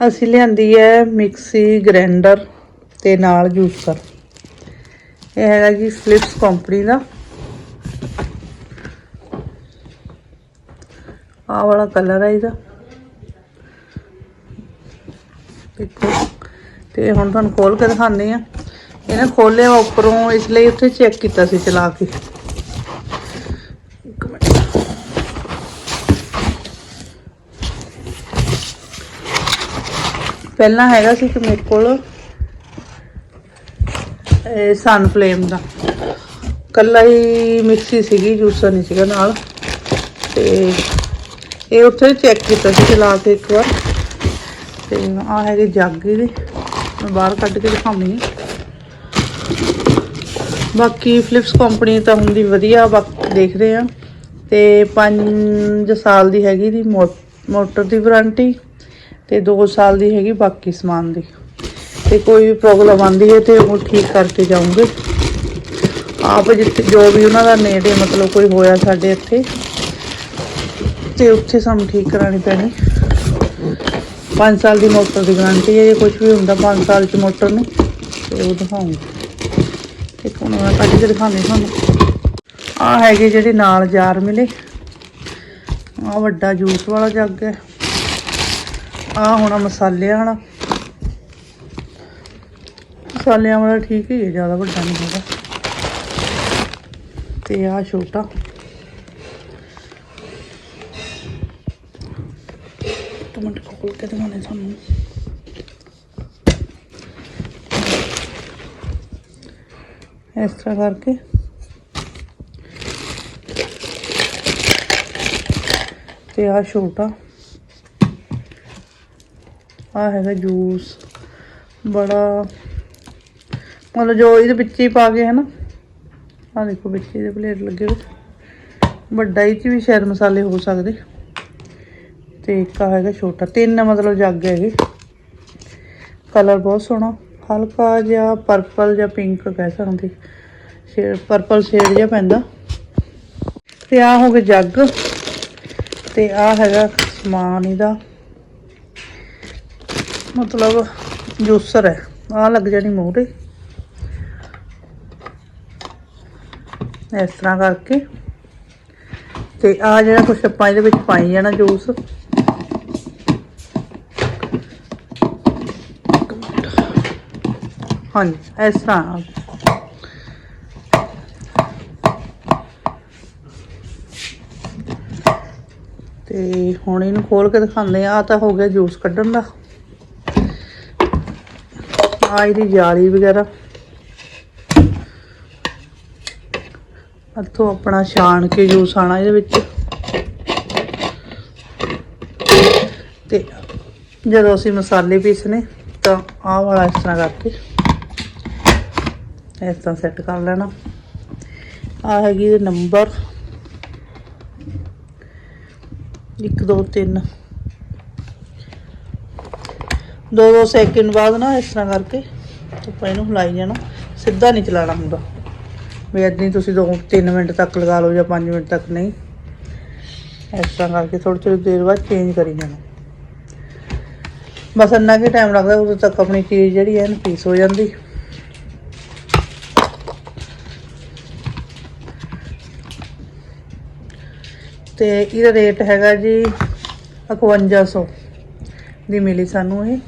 ਅਸੀਂ ਲਿਆਂਦੀ ਹੈ ਮਿਕਸੀ ਗ੍ਰੈਂਡਰ ਤੇ ਨਾਲ ਜੂਸਰ ਇਹ ਹੈਗਾ ਜੀ ਫਲਿਪਸ ਕੰਪਨੀ ਦਾ। ਆਹ ਵਾਲਾ ਕਲਰ ਹੈ ਇਹਦਾ। ਦੇਖੋ। ਤੇ ਹੁਣ ਤੁਹਾਨੂੰ ਖੋਲ ਕੇ ਦਿਖਾਉਂਦੇ ਆ ਇਹਨੇ ਖੋਲਿਆ ਉੱਪਰੋਂ, ਇਸ ਲਈ ਉੱਥੇ ਚੈੱਕ ਕੀਤਾ ਸੀ ਚਲਾ ਕੇ। ਪਹਿਲਾਂ ਹੈਗਾ ਸੀ ਕਿ ਮੇਰੇ ਕੋਲ, ਇਹ ਸਨ ਫਲੇਮ ਦਾ। ਕੱਲਾ ਹੀ ਮਿਕਸੀ ਸੀਗੀ, ਜੂਸਰ ਨਹੀਂ ਸੀਗਾ ਨਾਲ। ਤੇ ਇਹ ਉੱਥੇ ਚੈੱਕ ਕੀਤਾ ਸੀ ਚਲਾ ਕੇ ਇੱਕ ਵਾਰ। ਤੇ ਆ ਹੈਗੇ ਜੱਗ ਇਹਦੇ। ਮੈਂ ਬਾਹਰ ਕੱਢ ਕੇ ਦਿਖਾਉਣੀ ਬਾਕੀ ਫਲਿਪਸ ਕੰਪਨੀ ਤਾਂ ਹੁੰਦੀ ਵਧੀਆ ਬਾਕੀ ਦੇਖਦੇ ਆ। ਤੇ 5 ਸਾਲ ਦੀ ਹੈਗੀ ਦੀ ਮੋ- ਮੋਟਰ ਦੀ ਵਾਰੰਟੀ ਤੇ 2 ਸਾਲ ਦੀ ਹੈਗੀ ਬਾਕੀ ਸਮਾਨ ਦੀ। ਤੇ ਕੋਈ ਵੀ ਪ੍ਰੋਬਲਮ ਆਂਦੀ ਹੈ ਤੇ ਉਹ ਠੀਕ ਕਰਕੇ ਜਾਉਂਗੇ ਆਪ ਜਿੱਥੇ ਜੋ ਵੀ ਉਹਨਾਂ ਦਾ ਨੇੜੇ ਮਤਲਬ ਕੋਈ ਹੋਇਆ ਸਾਡੇ ਇੱਥੇ, ਤੇ ਉੱਥੇ ਸਾਨੂੰ ਠੀਕ ਕਰਾਣੀ ਪੈਣੀ। 5 ਸਾਲ ਦੀ ਮੋਟਰ ਦੀ ਗਾਰੰਟੀ ਹੈ, ਜੇ ਕੁਝ ਵੀ ਹੁੰਦਾ 5 ਸਾਲ ਚ ਮੋਟਰ ਨੂੰ, ਤੇ ਉਹ ਦਿਖਾਉਂਗੇ। ਇੱਕ ਹੁਣ ਮੈਂ ਕੱਢ ਕੇ ਦਿਖਾਉਂਦੀ ਤੁਹਾਨੂੰ। ਆ ਹੈਗੇ ਜਿਹੜੇ ਨਾਲ ਜਾਰ ਮਿਲੇ। ਆ ਵੱਡਾ ਜੂਸ ਵਾਲਾ ਜੱਗ ਹੈ। ਆ ਹੋਣਾ ਮਸਾਲਿਆਂ ਵਾਲਾ ਮਸਾਲਿਆਂ ਵਾਲਾ ਠੀਕ ਹੀ ਹੈ ਜ਼ਿਆਦਾ ਵੱਡਾ ਨਹੀਂ ਹੈਗਾ। ਤੇ ਆ ਛੋਟਾ। ਟਮਾਟਰ ਖੋਲ ਕੇ ਦਿਖਾਉਣੇ ਤੁਹਾਨੂੰ। ਇਸ ਤਰ੍ਹਾਂ ਕਰਕੇ। ਤੇ ਆ ਛੋਟਾ। ਆ ਹੈਗਾ ਜੂਸ। ਬੜਾ, ਮਤਲਬ ਜੋ ਇਹਦੇ ਵਿੱਚ ਹੀ ਪਾ ਕੇ ਹੈ ਨਾ ਆ ਦੇਖੋ ਵਿੱਚ ਇਹਦੇ ਪਲੇਟ ਲੱਗੇ ਹੋਏ। ਵੱਡਾ ਇਹ 'ਚ ਵੀ ਸ਼ਾਇਦ ਮਸਾਲੇ ਹੋ ਸਕਦੇ। ਤੇ ਇੱਕ ਆ ਹੈਗਾ ਛੋਟਾ। ਤਿੰਨ ਮਤਲਬ ਜੱਗ ਹੈਗੇ। ਕਲਰ ਬਹੁਤ ਸੋਹਣਾ। ਹਲਕਾ ਜਿਹਾ ਪਰਪਲ ਜਾਂ ਪਿੰਕ ਕਹਿ ਸਕਦੇ। ਸ਼ੇਡ ਪਰਪਲ ਸ਼ੇਡ ਜਿਹਾ ਪੈਂਦਾ। ਤੇ ਆ ਹੋ ਗਏ ਜੱਗ। ਤੇ ਆ ਹੈਗਾ ਸਮਾਨ ਇਹਦਾ। ਮਤਲਬ ਜੂਸਰ ਹੈ। ਆ ਲੱਗ ਜਾਣੀ ਮੂਹਰੇ ਇਸ ਤਰ੍ਹਾਂ ਕਰਕੇ। ਤੇ ਆ ਜਿਹੜਾ ਕੁਛ ਆਪਾਂ ਇਹਦੇ ਵਿੱਚ ਪਾਈ ਜਾਣਾ ਜੂਸ। ਹਾਂਜੀ, ਇਸ ਤਰ੍ਹਾਂ। ਤੇ ਹੁਣ ਇਹਨੂੰ ਖੋਲ ਕੇ ਦਿਖਾਉਂਦੇ ਆ ਆਹ ਤਾਂ ਹੋ ਗਿਆ ਜੂਸ ਕੱਢਣ ਦਾ। ਆ ਇਹਦੀ ਜਾਲੀ ਵਗੈਰਾ। ਇੱਥੋਂ ਆਪਣਾ ਛਾਣ ਕੇ ਜੂਸ ਆਣਾ ਇਹਦੇ ਵਿੱਚ। ਤੇ ਜਦੋਂ ਅਸੀਂ ਮਸਾਲੇ ਪੀਸਨੇ ਤਾਂ ਆਹ ਵਾਲਾ ਇਸ ਤਰ੍ਹਾਂ ਕਰਕੇ ਇਸ ਤਰ੍ਹਾਂ ਸੈੱਟ ਕਰ ਲੈਣਾ। ਆ ਹੈਗੀ ਇਹ ਨੰਬਰ 1 2 3 ਦੋ ਦੋ ਸੈਕਿੰਡ ਬਾਅਦ ਨਾ ਇਸ ਤਰ੍ਹਾਂ ਕਰਕੇ ਆਪਾਂ ਇਹਨੂੰ ਹਿਲਾਈ ਜਾਣਾ। ਸਿੱਧਾ ਨਹੀਂ ਚਲਾਣਾ ਹੁੰਦਾ। ਵੀ ਏਦਾਂ ਹੀ ਤੁਸੀਂ 2-3 ਮਿੰਟ ਤੱਕ ਲਗਾ ਲਓ ਜਾਂ 5 ਮਿੰਟ ਤੱਕ ਨਹੀਂ। ਇਸ ਤਰ੍ਹਾਂ ਕਰਕੇ ਥੋੜੀ ਥੋੜੀ ਦੇਰ ਬਾਅਦ ਚੇਂਜ ਕਰੀ ਜਾਣਾ। ਬਸ ਇੰਨਾ ਕਿ ਟਾਈਮ ਲੱਗਦਾ, ਉਦੋਂ ਤੱਕ ਆਪਣੀ ਚੀਜ਼ ਜਿਹੜੀ ਹੈ ਨਾ ਪੀਸ ਹੋ ਜਾਂਦੀ। ਤੇ ਇਹਦਾ ਰੇਟ ਹੈਗਾ ਜੀ 5100 ਦੀ ਮਿਲੀ ਸਾਨੂੰ ਇਹ।